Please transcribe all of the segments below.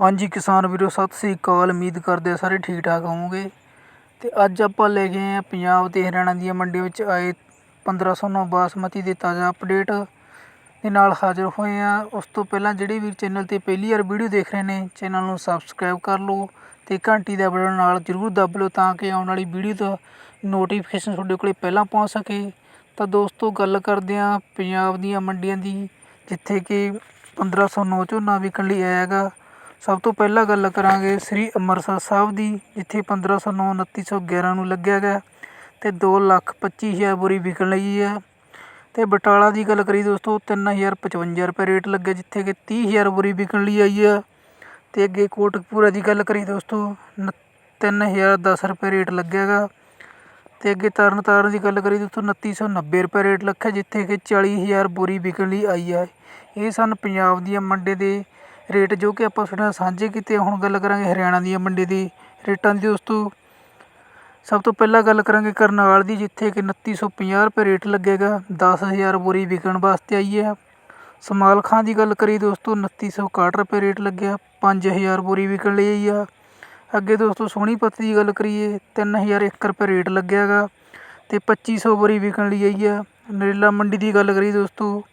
ਹਾਂਜੀ ਕਿਸਾਨ ਵੀਰੋ, ਸਤਿ ਸ੍ਰੀ ਅਕਾਲ। ਉਮੀਦ ਕਰਦੇ ਹਾਂ ਸਾਰੇ ਠੀਕ ਠਾਕ ਹੋਵੋਗੇ। ਤੇ ਅੱਜ ਆਪਾਂ ਲੈ ਕੇ ਆਏ ਹਾਂ ਪੰਜਾਬ ਤੇ ਹਰਿਆਣਾ ਦੀਆਂ ਮੰਡੀਆਂ ਵਿੱਚ ਆਏ 1509 ਬਾਸਮਤੀ ਦੇ ਤਾਜ਼ਾ ਅਪਡੇਟ ਦੇ ਨਾਲ ਹਾਜ਼ਰ ਹੋਏ ਹਾਂ। ਉਸ ਤੋਂ ਪਹਿਲਾਂ ਜਿਹੜੇ ਵੀ ਚੈਨਲ ਤੇ ਪਹਿਲੀ ਵਾਰ ਵੀਡੀਓ ਦੇਖ ਰਹੇ ਨੇ, ਚੈਨਲ ਨੂੰ ਸਬਸਕ੍ਰਾਈਬ ਕਰ ਲਓ ਤੇ ਘੰਟੀ ਦਾ ਬਟਨ ਨਾਲ ਜ਼ਰੂਰ ਦੱਬ ਲਓ ਤਾਂ ਕਿ ਆਉਣ ਵਾਲੀ ਵੀਡੀਓ ਦਾ ਨੋਟੀਫਿਕੇਸ਼ਨ ਤੁਹਾਡੇ ਕੋਲੇ ਪਹਿਲਾਂ ਪਹੁੰਚ ਸਕੇ। ਤਾਂ ਦੋਸਤੋ, ਗੱਲ ਕਰਦੇ ਹਾਂ ਪੰਜਾਬ ਦੀਆਂ ਮੰਡੀਆਂ ਦੀ, ਜਿੱਥੇ ਕਿ 1509 ਝੋਨਾ ਵਿਕਣ ਲਈ ਆਇਆ ਹੈਗਾ। ਸਭ ਤੋਂ ਪਹਿਲਾਂ ਗੱਲ ਕਰਾਂਗੇ ਸ੍ਰੀ ਅੰਮ੍ਰਿਤਸਰ ਸਾਹਿਬ ਦੀ, ਜਿੱਥੇ 1509 2911 ਨੂੰ ਲੱਗਿਆ ਗਿਆ ਅਤੇ ਦੋ ਲੱਖ 25 ਹਜ਼ਾਰ ਬੋਰੀ ਵਿਕਣ ਲਈ ਹੈ। ਅਤੇ ਬਟਾਲਾ ਦੀ ਗੱਲ ਕਰੀਏ ਦੋਸਤੋ 3055 ਰੁਪਏ ਰੇਟ ਲੱਗਿਆ, ਜਿੱਥੇ ਕਿ ਤੀਹ ਹਜ਼ਾਰ ਬੋਰੀ ਵਿਕਣ ਲਈ ਆਈ ਹੈ। ਅਤੇ ਅੱਗੇ ਕੋਟਕਪੂਰਾ ਦੀ ਗੱਲ ਕਰੀਏ ਦੋਸਤੋ 3010 ਰੁਪਏ ਰੇਟ ਲੱਗਿਆ ਗਾ ਅਤੇ ਅੱਗੇ ਤਰਨ ਤਾਰਨ ਦੀ ਗੱਲ ਕਰੀ ਦੋਸਤੋ 2990 ਰੁਪਏ ਰੇਟ ਲੱਖਿਆ, ਜਿੱਥੇ ਕਿ ਚਾਲੀ ਹਜ਼ਾਰ ਬੋਰੀ ਵਿਕਣ ਲਈ ਆਈ ਹੈ। ਇਹ ਸਨ ਪੰਜਾਬ ਦੀਆਂ ਮੰਡੀ ਦੇ ਰੇਟ ਜੋ ਕਿ ਆਪਾਂ ਤੁਹਾਡੇ ਨਾਲ ਸਾਂਝੇ ਕੀਤੇ ਹੁਣ ਗੱਲ ਕਰਾਂਗੇ ਹਰਿਆਣਾ ਦੀਆਂ ਮੰਡੀ ਦੀ ਰੇਟਾਂ ਦੀ ਦੋਸਤੋ ਸਭ ਤੋਂ ਪਹਿਲਾਂ ਗੱਲ ਕਰਾਂਗੇ ਕਰਨਾਲ ਦੀ, ਜਿੱਥੇ ਕਿ 2950 ਰੁਪਏ ਰੇਟ ਲੱਗੇਗਾ 10000 ਬੋਰੀ ਵਿਕਣ ਵਾਸਤੇ ਆਈ ਹੈ। ਸਮਾਲ ਖਾਂ ਦੀ ਗੱਲ ਕਰੀ ਦੋਸਤੋ 2961 ਰੁਪਏ ਰੇਟ ਲੱਗਿਆ 5000 ਬੋਰੀ ਵਿਕਣ ਲਈ ਆਈ ਆ। ਅੱਗੇ ਦੋਸਤੋ ਸੋਹਣੀਪਤ ਦੀ ਗੱਲ ਕਰੀਏ 3001 ਰੁਪਏ ਰੇਟ ਲੱਗਿਆਗਾ ਤੇ 2500 ਬੋਰੀ ਵਿਕਣ ਲਈ ਆਈ ਆ। ਨਰੇਲਾ ਮੰਡੀ ਦੀ ਗੱਲ ਕਰੀ ਦੋਸਤੋ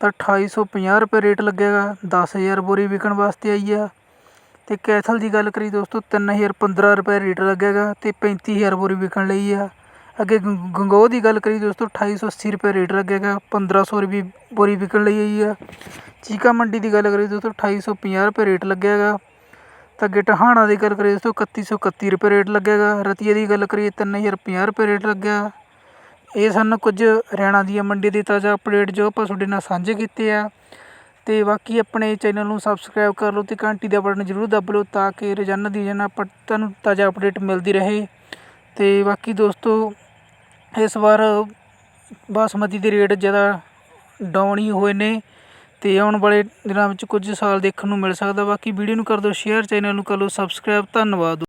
ਤਾਂ 2850 ਰੁਪਏ ਰੇਟ ਲੱਗੇਗਾ 10000 ਬੋਰੀ ਵਿਕਣ ਵਾਸਤੇ ਆਈ ਆ। ਅਤੇ ਕੈਥਲ ਦੀ ਗੱਲ ਕਰੀਏ ਦੋਸਤੋ 3015 ਰੁਪਏ ਰੇਟ ਲੱਗੇਗਾ ਤੇ 35000 ਬੋਰੀ ਵਿਕਣ ਲਈ ਆ। ਅੱਗੇ ਗੰ- ਗੰਗੋਹ ਦੀ ਗੱਲ ਕਰੀਏ ਦੋਸਤੋ 2880 ਰੁਪਏ ਰੇਟ ਲੱਗੇਗਾ 1500 ਰੁਪਏ ਬੋਰੀ ਵਿਕਣ ਲਈ ਆਈ ਆ। ਚੀਕਾ ਮੰਡੀ ਦੀ ਗੱਲ ਕਰੀ ਦੋਸਤੋ 2850 ਰੁਪਏ ਰੇਟ ਲੱਗੇਗਾ ਤਾਂ ਅੱਗੇ ਟਹਾਣਾ ਦੀ ਗੱਲ ਕਰੀਏ ਦੋਸਤੋ 3131 ਰੁਪਏ ਰੇਟ ਲੱਗੇਗਾ ਰਤੀਏ ਦੀ ਗੱਲ ਕਰੀਏ 3050 ਰੁਪਏ ਰੇਟ ਲੱਗਿਆ। ਇਹ ਸਨ ਕੁਝ ਹਰਿਆਣਾ ਦੀਆਂ ਮੰਡੀ ਦੇ ਤਾਜ਼ਾ ਅਪਡੇਟ ਜੋ ਆਪਾਂ ਤੁਹਾਡੇ ਨਾਲ ਸਾਂਝੇ ਕੀਤੇ ਆ। ਅਤੇ ਬਾਕੀ ਆਪਣੇ ਚੈਨਲ ਨੂੰ ਸਬਸਕ੍ਰਾਈਬ ਕਰ ਲਓ ਅਤੇ ਘੰਟੀ ਦਾ ਬਟਨ ਜ਼ਰੂਰ ਦੱਬ ਲਓ ਤਾਂ ਕਿ ਰੋਜ਼ਾਨਾ ਦੀ ਜਨਾ ਆਪਾਂ ਤੁਹਾਨੂੰ ਤਾਜ਼ਾ ਅਪਡੇਟ ਮਿਲਦੀ ਰਹੇ। ਅਤੇ ਬਾਕੀ ਦੋਸਤੋ, ਇਸ ਵਾਰ ਬਾਸਮਤੀ ਦੇ ਰੇਟ ਜ਼ਿਆਦਾ ਡਾਊਨ ਹੀ ਹੋਏ ਨੇ ਤੇ ਆਉਣ ਵਾਲੇ ਦਿਨਾਂ ਵਿੱਚ ਕੁਝ ਸਾਲ ਦੇਖਣ ਨੂੰ ਮਿਲ ਸਕਦਾ। ਬਾਕੀ ਵੀਡੀਓ ਨੂੰ ਕਰ ਦਿਓ ਸ਼ੇਅਰ ਚੈਨਲ ਨੂੰ ਕਰ ਲਓ ਸਬਸਕ੍ਰਾਈਬ ਧੰਨਵਾਦ।